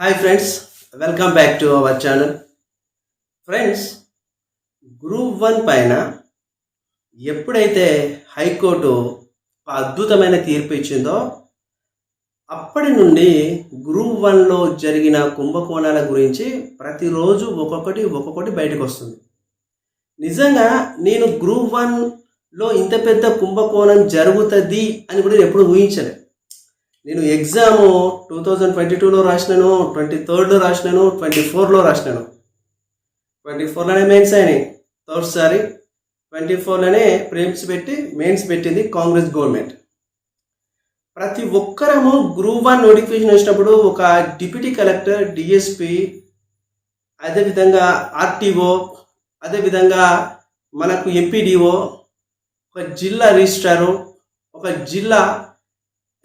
Hi friends welcome back to our channel friends group one పైన ఎప్పుడైతే high court అద్భుతమైన తీర్పు ఇచ్చిందో అప్పటి నుండి గ్రూప్ వన్లో జరిగిన కుంభకోణాల గురించి ప్రతిరోజు ఒక్కొక్కటి ఒక్కొక్కటి బయటకు వస్తుంది. నిజంగా నేను గ్రూప్ వన్లో ఇంత పెద్ద కుంభకోణం జరుగుతుంది అని కూడా నేను ఎప్పుడు ఊహించలేదు నేను ఎగ్జామ్ టూ థౌజండ్ ట్వంటీ టూలో రాసినాను ట్వంటీ థర్డ్లో రాసినాను ట్వంటీ ఫోర్లో రాసినాను. ట్వంటీ ఫోర్లోనే మెయిన్స్ అయినాయి. థర్డ్ సారి ట్వంటీ ఫోర్లోనే ప్రేమ్స్ పెట్టి మెయిన్స్ పెట్టింది కాంగ్రెస్ గవర్నమెంట్. ప్రతి ఒక్కరము గ్రూప్ వన్ నోటిఫికేషన్ వచ్చినప్పుడు ఒక డిప్యూటీ కలెక్టర్ డిఎస్పి అదేవిధంగా ఆర్టీఓ అదేవిధంగా మనకు ఎంపీడీఓ ఒక జిల్లా రిజిస్ట్రారు ఒక జిల్లా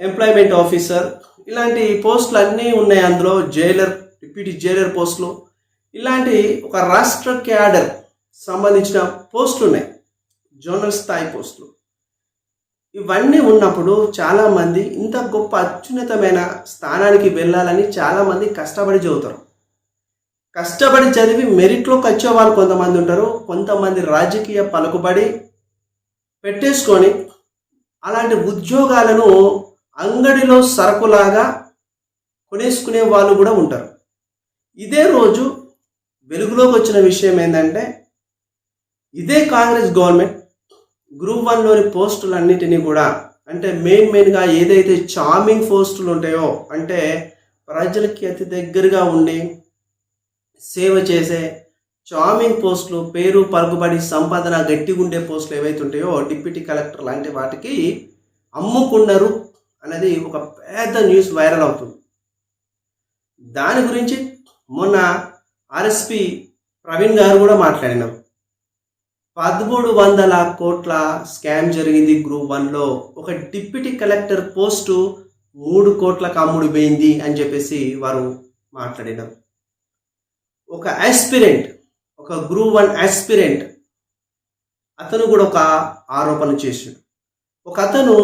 ఎంప్లాయ్మెంట్ ఆఫీసర్ ఇలాంటి పోస్టులు అన్నీ ఉన్నాయి అందులో. జైలర్ డిప్యూటీ జైలర్ పోస్టులు ఇలాంటి ఒక రాష్ట్ర క్యాడర్ సంబంధించిన పోస్టులు ఉన్నాయి. జోనల్ స్థాయి పోస్టులు ఇవన్నీ ఉన్నప్పుడు చాలామంది ఇంత గొప్ప అత్యున్నతమైన స్థానానికి వెళ్ళాలని చాలామంది కష్టపడి చదువుతారు. కష్టపడి చదివి మెరిట్లోకి వచ్చే వాళ్ళు కొంతమంది ఉంటారు. కొంతమంది రాజకీయ పలుకుబడి పెట్టేసుకొని అలాంటి ఉద్యోగాలను అంగడిలో సరుకులాగా కొనేసుకునే వాళ్ళు కూడా ఉంటారు. ఇదే రోజు వెలుగులోకి వచ్చిన విషయం ఏంటంటే ఇదే కాంగ్రెస్ గవర్నమెంట్ గ్రూప్ వన్లోని పోస్టులన్నిటినీ కూడా అంటే మెయిన్ మెయిన్గా ఏదైతే చార్మింగ్ పోస్టులు ఉంటాయో అంటే ప్రజలకి అతి దగ్గరగా ఉండి సేవ చేసే చార్మింగ్ పోస్టులు పేరు పలుకుబడి సంపాదన గట్టిగా ఉండే పోస్టులు ఏవైతే ఉంటాయో డిప్యూటీ కలెక్టర్ లాంటి వాటికి అమ్ముకున్నారు అనేది ఒక పెద్ద న్యూస్ వైరల్ అవుతుంది. దాని గురించి మొన్న ఆర్ఎస్పి ప్రవీణ్ గారు కూడా మాట్లాడినాం పదమూడు వందల కోట్ల స్కామ్ జరిగింది గ్రూప్ వన్లో ఒక డిప్యూటీ కలెక్టర్ పోస్టు మూడు కోట్లకు అమ్ముడిపోయింది అని చెప్పేసి వారు మాట్లాడినారు. ఒక ఆస్పిరెంట్ ఒక గ్రూప్ వన్ ఆస్పిరెంట్ అతను కూడా ఒక ఆరోపణ చేశాడు. ఒక అతను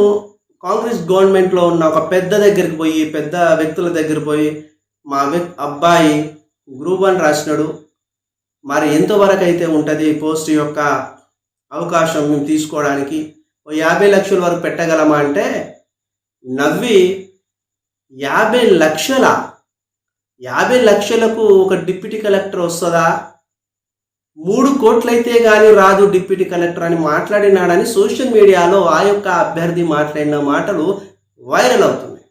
కాంగ్రెస్ గవర్నమెంట్లో ఉన్న ఒక పెద్ద దగ్గరికి పోయి పెద్ద వ్యక్తుల దగ్గర పోయి మా అబ్బాయి గ్రూప్ వన్ రాసినాడు. మరి ఎంతవరకు అయితే ఉంటుంది పోస్ట్ యొక్క అవకాశం మేము తీసుకోవడానికి? ఓ యాభై లక్షల వరకు పెట్టగలమా అంటే నవ్వి యాభై లక్షల యాభై లక్షలకు ఒక డిప్యూటీ కలెక్టర్ వస్తుందా? మూడు కోట్లయితే కానీ రాదు డిప్యూటీ కలెక్టర్ అని మాట్లాడినాడని సోషల్ మీడియాలో ఆ యొక్క అభ్యర్థి మాట్లాడిన మాటలు వైరల్ అవుతున్నాయి.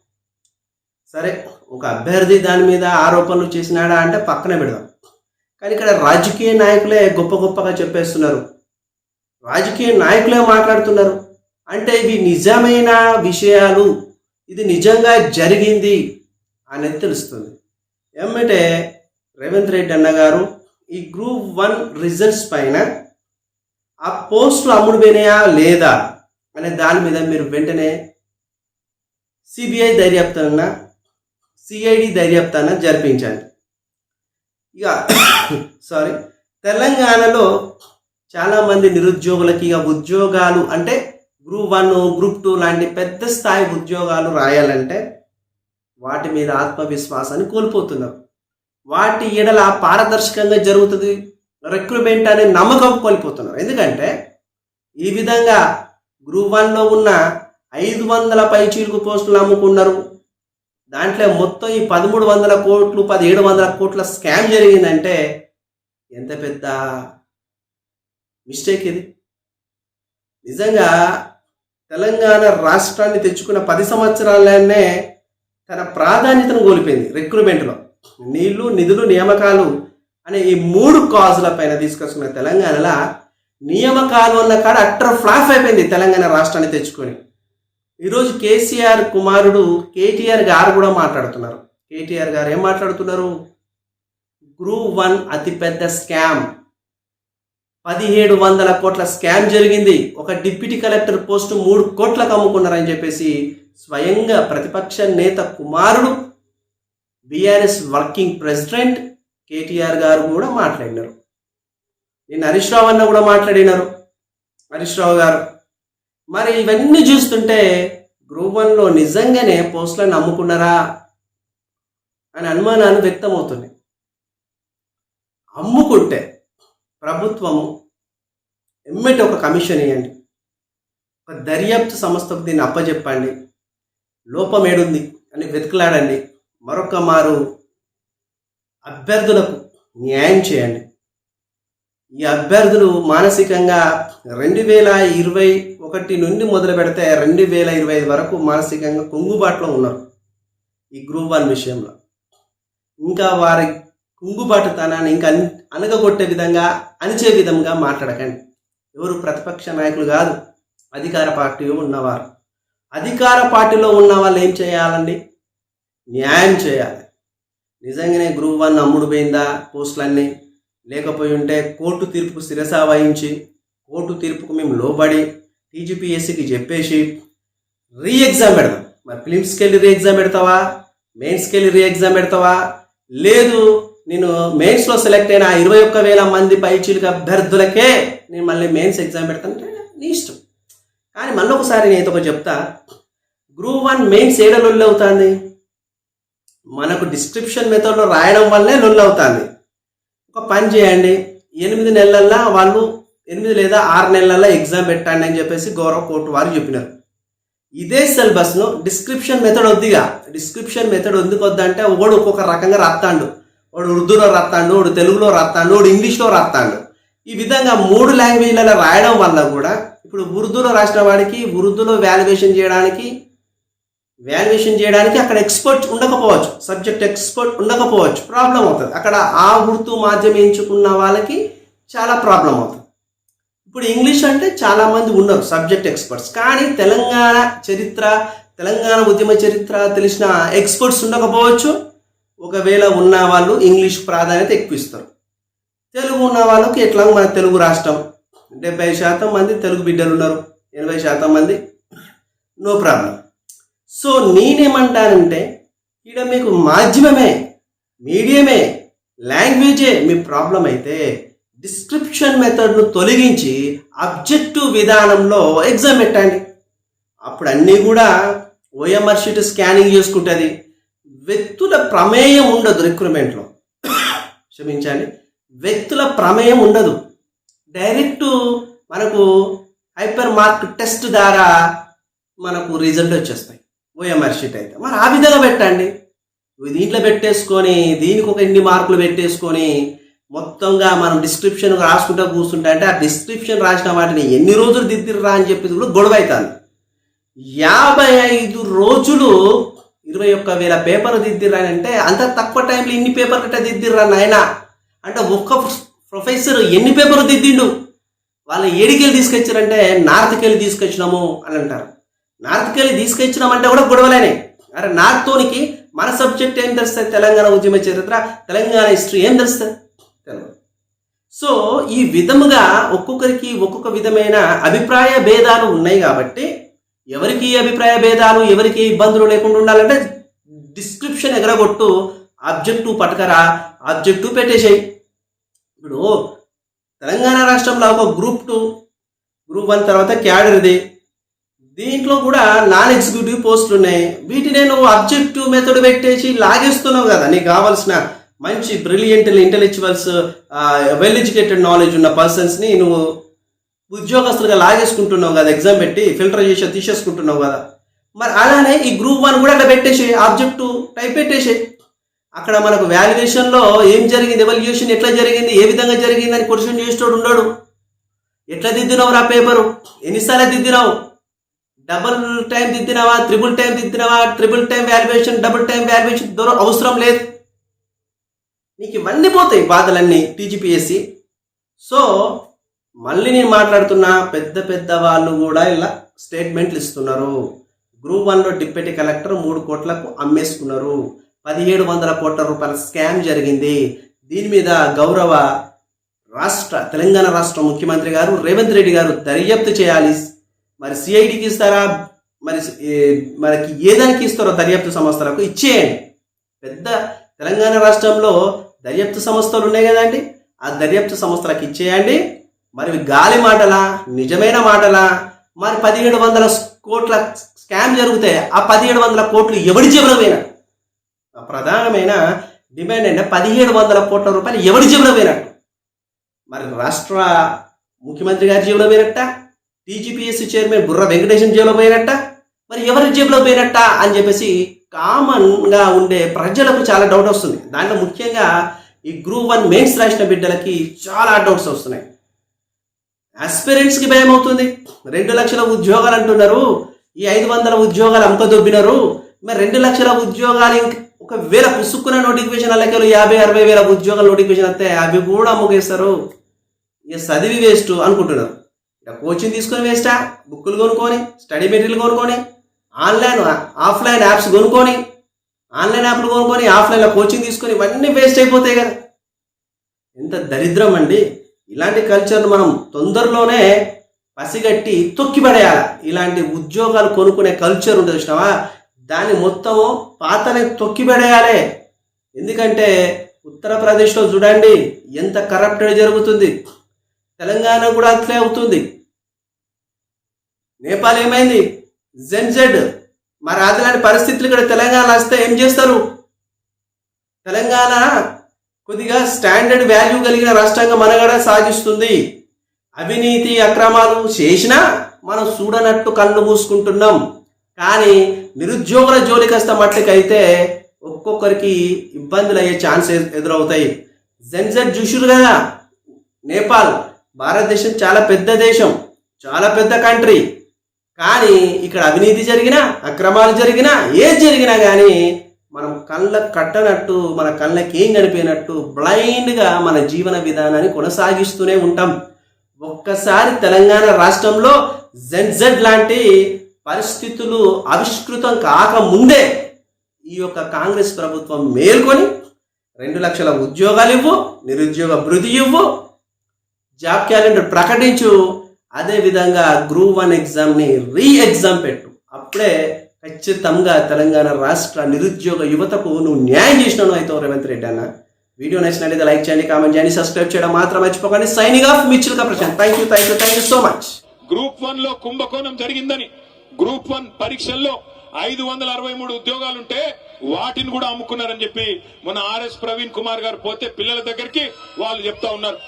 సరే ఒక అభ్యర్థి దాని మీద ఆరోపణలు చేసినాడా అంటే పక్కన పెడదాం. కానీ ఇక్కడ రాజకీయ నాయకులే గొప్ప గొప్పగా చెప్పేస్తున్నారు. రాజకీయ నాయకులే మాట్లాడుతున్నారు. అంటే ఇవి నిజమైన విషయాలు. ఇది నిజంగా జరిగింది అనేది తెలుస్తుంది. ఏమంటే రేవంత్ రెడ్డి అన్నగారు ఈ గ్రూప్ వన్ రిజల్ట్స్ పైన ఆ పోస్టులు అమ్ముడుపోయినాయా లేదా అనే దాని మీద మీరు వెంటనే సిబిఐ దర్యాప్తున్న సిఐడి దర్యాప్తాన జరిపించండి ఇక సారీ తెలంగాణలో చాలామంది నిరుద్యోగులకి ఇక ఉద్యోగాలు అంటే గ్రూప్ వన్ గ్రూప్ టూ లాంటి పెద్ద స్థాయి ఉద్యోగాలు రాయాలంటే వాటి మీద ఆత్మవిశ్వాసాన్ని కోల్పోతున్నారు వాటి ఎడల పారదర్శకంగా జరుగుతుంది. రిక్రూట్మెంట్ అనే నమ్మకం కోల్పోతున్నారు. ఎందుకంటే ఈ విధంగా గ్రూప్ వన్లో ఉన్న ఐదు వందల పైచీలకు పోస్టులు అమ్ముకున్నారు. దాంట్లో మొత్తం ఈ పదమూడు వందల కోట్లు పదిహేడు వందల కోట్ల స్కామ్ జరిగిందంటే ఎంత పెద్ద మిస్టేక్ ఇది. నిజంగా తెలంగాణ రాష్ట్రాన్ని తెచ్చుకున్న పది సంవత్సరాలనే తన ప్రాధాన్యతను కోల్పోయింది రిక్రూట్మెంట్లో నీళ్ళు నిధులు నియామకాలు అనే ఈ మూడు కాజుల పైన తీసుకొచ్చుకున్న తెలంగాణలో నియామకాలు అన్న కాడ అట్టర్ ఫ్లాప్ అయిపోయింది తెలంగాణ రాష్ట్రాన్ని తెచ్చుకొని. ఈరోజు కేసీఆర్ కుమారుడు కేటీఆర్ గారు కూడా మాట్లాడుతున్నారు. కేటీఆర్ గారు ఏం మాట్లాడుతున్నారు? గ్రూప్ వన్ అతిపెద్ద స్కామ్. పదిహేడు వందల కోట్ల స్కామ్ జరిగింది. ఒక డిప్యూటీ కలెక్టర్ పోస్టు మూడు కోట్లకు అమ్ముకున్నారని చెప్పేసి స్వయంగా ప్రతిపక్ష నేత కుమారుడు బీఆర్ఎస్ వర్కింగ్ ప్రెసిడెంట్ కేటీఆర్ గారు కూడా మాట్లాడినారు. నేను హరీష్ రావు అన్న కూడా మాట్లాడినారు. హరీష్ రావు గారు. మరి ఇవన్నీ చూస్తుంటే గ్రూప్ వన్లో నిజంగానే పోస్టులను అమ్ముకున్నారా అని అనుమానాలు వ్యక్తమవుతున్నాయి. అమ్ముకుంటే ప్రభుత్వము ఎమ్మెటి ఒక కమిషన్ ఇవ్వండి. ఒక దర్యాప్తు సంస్థకు దీన్ని అప్పచెప్పండి లోపం ఏడుంది అని వెతుకులాడండి. మరొక మారు అభ్యర్థులకు న్యాయం చేయండి. ఈ అభ్యర్థులు మానసికంగా రెండు వేల ఇరవై ఒకటి నుండి మొదలు పెడితే రెండు వేల ఇరవై ఐదు వరకు మానసికంగా కుంగుబాటులో ఉన్నారు ఈ గ్రూప్ వన్ విషయంలో. ఇంకా వారి కుంగుబాటుతనాన్ని ఇంకా అన్- అనగగొట్టే విధంగా అణిచే విధంగా మాట్లాడకండి. ఎవరు ప్రతిపక్ష నాయకులు కాదు అధికార పార్టీ ఉన్నవారు. అధికార పార్టీలో ఉన్న వాళ్ళు ఏం చేయాలండి? న్యాయం చేయాలి. నిజంగానే గ్రూప్ వన్ అమ్ముడు పోయిందా పోస్టులన్నీ? లేకపోయి ఉంటే కోర్టు తీర్పుకు శిరస వహించి కోర్టు తీర్పుకు మేము లోబడి టీజీపీఎస్సికి చెప్పేసి రీ ఎగ్జామ్ పెడదాం. మరి ఫిలిమ్స్కి వెళ్ళి రీ ఎగ్జామ్ పెడతావా? మెయిన్స్కి వెళ్ళి రీ ఎగ్జామ్ పెడతావా? లేదు నేను మెయిన్స్లో సెలెక్ట్ అయిన ఇరవై ఒక్క వేల మంది పైచీలకు అభ్యర్థులకే నేను మళ్ళీ మెయిన్స్ ఎగ్జామ్ పెడతానంటే నీ ఇష్టం. కానీ మళ్ళీ ఒకసారి నేను ఒక చెప్తా. గ్రూప్ వన్ మెయిన్స్ ఏడలు అవుతుంది? మనకు డిస్క్రిప్షన్ మెథడ్లో రాయడం వల్లే లొల్ అవుతుంది ఒక పని చేయండి. ఎనిమిది నెలల్లో వాళ్ళు ఎనిమిది లేదా ఆరు నెలల్లో ఎగ్జామ్ పెట్టండి అని చెప్పేసి గౌరవ కోర్టు వారు చెప్పినారు. ఇదే సిలబస్ను డిస్క్రిప్షన్ మెథడ్ వద్దిగా డిస్క్రిప్షన్ మెథడ్ ఎందుకు వద్దంటే ఒకడు ఒక్కొక్క రకంగా రాస్తాడు వాడు ఉర్దూలో రాస్తాడు వాడు తెలుగులో రాస్తాడు వాడు ఇంగ్లీష్లో రాస్తాడు ఈ విధంగా మూడు లాంగ్వేజ్లలో రాయడం వల్ల కూడా ఇప్పుడు ఉర్దూలో రాసిన వాడికి ఉర్దూలో వాల్యుయేషన్ చేయడానికి వాల్యుయేషన్ చేయడానికి అక్కడ ఎక్స్పర్ట్ ఉండకపోవచ్చు. సబ్జెక్ట్ ఎక్స్పర్ట్ ఉండకపోవచ్చు. ప్రాబ్లం అవుతుంది. అక్కడ ఆ గుర్తు మాధ్యమం ఎంచుకున్న వాళ్ళకి చాలా ప్రాబ్లం అవుతుంది. ఇప్పుడు ఇంగ్లీష్ అంటే చాలామంది ఉన్నారు సబ్జెక్ట్ ఎక్స్పర్ట్స్ కానీ తెలంగాణ చరిత్ర తెలంగాణ ఉద్యమ చరిత్ర తెలిసిన ఎక్స్పర్ట్స్ ఉండకపోవచ్చు. ఒకవేళ ఉన్న వాళ్ళు ఇంగ్లీష్ ప్రాధాన్యత ఎక్కువ ఇస్తారు. తెలుగు ఉన్న వాళ్ళకి ఎట్లా? మన తెలుగు రాష్ట్రం. డెబ్బై శాతం మంది తెలుగు బిడ్డలు ఉన్నారు. ఎనభై శాతం మంది నో ప్రాబ్లం సో నేనేమంటానంటే ఇక్కడ మీకు మాధ్యమమే మీడియమే లాంగ్వేజే మీ ప్రాబ్లం అయితే డిస్క్రిప్షన్ మెథడ్ను తొలగించి అబ్జెక్టివ్ విధానంలో ఎగ్జామ్ పెట్టండి. అప్పుడు అన్నీ కూడా ఓఎంఆర్ షీట్ స్కానింగ్ చేసుకుంటుంది. వ్యక్తుల ప్రమేయం ఉండదు రిక్రూట్మెంట్లో. క్షమించండి. వ్యక్తుల ప్రమేయం ఉండదు. డైరెక్ట్ మనకు హైపర్ మార్క్ టెస్ట్ ద్వారా మనకు రిజల్ట్ వచ్చేస్తాయి. ఓఎంఆర్ షీట్ అయితే. మరి ఆ విధంగా పెట్టండి. దీంట్లో పెట్టేసుకొని దీనికి ఒక ఎన్ని మార్కులు పెట్టేసుకొని మొత్తంగా మనం డిస్క్రిప్షన్ రాసుకుంటూ కూర్చుంటే అంటే ఆ డిస్క్రిప్షన్ రాసిన వాటిని ఎన్ని రోజులు దిద్దిర్రా అని చెప్పి కూడా గొడవ అవుతుంది. యాభై ఐదు రోజులు ఇరవై ఒక్క వేల పేపర్లు దిద్దిర్రా అని అంటే అంత తక్కువ టైంలో ఇన్ని పేపర్లు కట్ట దిద్దిర్రా నాయన? అంటే ఒక్క ప్రొఫెసర్ ఎన్ని పేపర్లు దిద్దిండు? వాళ్ళు ఏడికెళ్ళి తీసుకొచ్చారంటే నార్త్కి వెళ్ళి తీసుకొచ్చినాము అని అంటారు. నార్త్కి వెళ్ళి తీసుకొచ్చినామంటే కూడా గొడవలేనే. అరే నార్త్తోనికి మన సబ్జెక్ట్ ఏం తెలుస్తుంది? తెలంగాణ ఉద్యమ చరిత్ర తెలంగాణ హిస్టరీ ఏం తెలుస్తుంది? సో ఈ విధముగా ఒక్కొక్కరికి ఒక్కొక్క విధమైన అభిప్రాయ భేదాలు ఉన్నాయి కాబట్టి ఎవరికి అభిప్రాయ భేదాలు ఎవరికి ఇబ్బందులు లేకుండా ఉండాలంటే డిస్క్రిప్షన్ ఎగరగొట్టు ఆబ్జెక్టు పట్టుకరా ఆబ్జెక్టు పెట్టేసేయి. ఇప్పుడు తెలంగాణ రాష్ట్రంలో ఒక గ్రూప్ టూ గ్రూప్ వన్ తర్వాత క్యాడర్ది దీంట్లో కూడా నాన్ ఎగ్జిక్యూటివ్ పోస్టులు ఉన్నాయి. వీటిని నువ్వు అబ్జెక్టివ్ మెథడ్ పెట్టేసి లాగేస్తున్నావు కదా. నీకు కావాల్సిన మంచి brilliant intellectuals well educated knowledge ఉన్న పర్సన్స్ని నువ్వు ఉద్యోగస్తులుగా లాగేసుకుంటున్నావు కదా. ఎగ్జామ్ పెట్టి ఫిల్టర్ చేసి తీసేసుకుంటున్నావు కదా. మరి అలానే ఈ గ్రూప్ వన్ కూడా అట్లా పెట్టేసి ఆబ్జెక్టివ్ టైప్ పెట్టేసి. అక్కడ మనకు వాల్యుయేషన్లో ఏం జరిగింది ఎవల్యూషన్ ఎట్లా జరిగింది ఏ విధంగా జరిగింది అని క్వశ్చన్ చేసేటోడు ఉన్నాడు ఎట్లా దిద్దినావు రా పేపరు ఎన్నిసార్లు దిద్దినావు? డబుల్ టైం దిద్దినావా triple time దిద్దినావా triple time valuation double time valuation దూరం అవసరం లేదు. నీకు ఇవన్నీ పోతాయి బాధలన్నీ టీజీపీఎస్సి. సో మళ్ళీ నేను మాట్లాడుతున్నా పెద్ద పెద్ద వాళ్ళు కూడా ఇలా స్టేట్మెంట్లు ఇస్తున్నారు. గ్రూప్ వన్లో డిప్యూటీ కలెక్టర్ మూడు కోట్లకు అమ్మేసుకున్నారు. పదిహేడు వందల కోట్ల రూపాయల స్కామ్ జరిగింది. దీని మీద గౌరవ రాష్ట్ర తెలంగాణ రాష్ట్ర ముఖ్యమంత్రి గారు రేవంత్ రెడ్డి గారు దర్యాప్తు చేయాలి. మరి సిఐడికి ఇస్తారా? మరి మనకి ఏ దానికి ఇస్తారో దర్యాప్తు సంస్థలకు ఇచ్చేయండి. పెద్ద తెలంగాణ రాష్ట్రంలో దర్యాప్తు సంస్థలు ఉన్నాయి కదండి. ఆ దర్యాప్తు సంస్థలకు ఇచ్చేయండి. మరి గాలి మాటలా నిజమైన మాటలా? మరి పదిహేడు వందల కోట్ల స్కామ్ జరిగితే ఆ పదిహేడు వందల కోట్లు ఎవడి జీవనమైన ప్రధానమైన డిమాండ్ అంటే పదిహేడు వందల కోట్ల రూపాయలు ఎవడి జీవనమైనట్టు మరి రాష్ట్ర ముఖ్యమంత్రి గారి జేబులో టీజీపీఎస్సీ చైర్మన్ బుర్ర వెంకటేశం జైల్లో పోయినట్ట? మరి ఎవరి జేబులో పోయినట్ట అని చెప్పేసి కామన్గా ఉండే ప్రజలకు చాలా డౌట్ వస్తుంది. దాంట్లో ముఖ్యంగా ఈ గ్రూప్ వన్ మెయిన్స్ రాసిన బిడ్డలకి చాలా డౌట్స్ వస్తున్నాయి. ఆస్పిరెంట్స్కి భయం అవుతుంది. రెండు లక్షల ఉద్యోగాలు అంటున్నారు. ఈ ఐదు వందల ఉద్యోగాలు అమ్మక దొబ్బినారు. మరి రెండు లక్షల ఉద్యోగాలు ఒకవేళ పుసుక్కున్న నోటిఫికేషన్ అలాగే యాభై అరవై వేల ఉద్యోగాల నోటిఫికేషన్ వస్తే అవి కూడా అమ్ముకేస్తారు. ఇక చదివి వేస్ట్ అనుకుంటున్నారు. కోచింగ్ తీసుకొని వేస్టా బుక్కులు కొనుక్కొని స్టడీ మెటీరియల్ కొనుక్కొని ఆన్లైన్ ఆఫ్లైన్ యాప్స్ కొనుక్కొని ఆన్లైన్ యాప్లు కొనుక్కొని ఆఫ్లైన్లో కోచింగ్ తీసుకొని ఇవన్నీ వేస్ట్ అయిపోతాయి కదా. ఎంత దరిద్రం అండి. ఇలాంటి కల్చర్ను మనం తొందరలోనే పసిగట్టి తొక్కిపడేయాలి ఇలాంటి ఉద్యోగాలు కొనుక్కునే కల్చర్ ఉంటుంది చూసినావా? దాన్ని మొత్తము పాతని తొక్కిపడేయాలి ఎందుకంటే ఉత్తరప్రదేశ్లో చూడండి ఎంత కరప్టెడ్ జరుగుతుంది. తెలంగాణ కూడా అట్లే అవుతుంది. నేపాల్ ఏమైంది? జెన్జెడ్ మరి అదిలాంటి పరిస్థితులు ఇక్కడ తెలంగాణ వస్తే ఏం చేస్తారు? తెలంగాణ కొద్దిగా స్టాండర్డ్ వాల్యూ కలిగిన రాష్ట్రంగా మనగడ సాగిస్తుంది. అవినీతి అక్రమాలు చేసినా మనం చూడనట్టు కళ్ళు మూసుకుంటున్నాం. కానీ నిరుద్యోగుల జోలికి వస్తే మట్లకైతే ఒక్కొక్కరికి ఇబ్బందులు అయ్యే ఛాన్స్ ఎదురవుతాయి. జెన్జెడ్ చూసురు కదా? నేపాల్ భారతదేశం చాలా పెద్ద దేశం చాలా పెద్ద కంట్రీ. కానీ ఇక్కడ అవినీతి జరిగినా అక్రమాలు జరిగినా ఏది జరిగినా కానీ మనం కళ్ళ కట్టనట్టు మన కళ్ళకి ఏం కనిపోయినట్టు బ్లైండ్గా మన జీవన విధానాన్ని కొనసాగిస్తూనే ఉంటాం. ఒక్కసారి తెలంగాణ రాష్ట్రంలో జెడ్జెడ్ లాంటి పరిస్థితులు ఆవిష్కృతం కాకముందే ఈ యొక్క కాంగ్రెస్ ప్రభుత్వం మేల్కొని రెండు లక్షల ఉద్యోగాలు ఇవ్వు నిరుద్యోగ భృతి ఇవ్వు జాబ్ క్యాలెండర్ ప్రకటించు అదే విధంగా గ్రూప్ వన్ ఎగ్జామ్ని రీ ఎగ్జామ్ పెట్టు. అప్పుడే ఖచ్చితంగా తెలంగాణ రాష్ట్ర నిరుద్యోగ యువతకు నువ్వు న్యాయం చేసినాను అయితే రేవంత్ రెడ్డి అన్న. వీడియో నచ్చినట్లయితే లైక్ చేయండి కామెంట్ చేయండి సబ్స్క్రైబ్ చేయడం మాత్రం మర్చిపోకండి. Signing off మిచ్చిల్కా Prashanth. Thank you thank you thank you so much group వన్లో కుంభకోణం జరిగిందని గ్రూప్ వన్ పరీక్షల్లో ఐదు వందల అరవై మూడు ఉద్యోగాలుంటే వాటిని కూడా అమ్ముకున్నారని చెప్పి మన ఆర్ఎస్ ప్రవీణ్ కుమార్ గారు పోతే పిల్లల దగ్గరికి వాళ్ళు చెప్తా ఉన్నారు.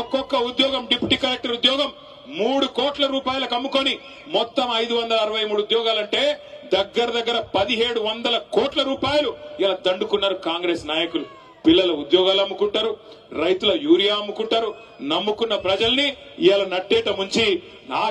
ఒక్కొక్క ఉద్యోగం డిప్యూటీ కలెక్టర్ ఉద్యోగం మూడు కోట్ల రూపాయలకు అమ్ముకొని మొత్తం ఐదు వందల అరవై మూడు ఉద్యోగాలంటే దగ్గర దగ్గర పదిహేడు వందల కోట్ల రూపాయలు ఇలా దండుకున్నారు కాంగ్రెస్ నాయకులు. పిల్లల ఉద్యోగాలు అమ్ముకుంటారు రైతుల యూరియా అమ్ముకుంటారు నమ్ముకున్న ప్రజల్ని ఇలా నట్టేట ముంచి ఆ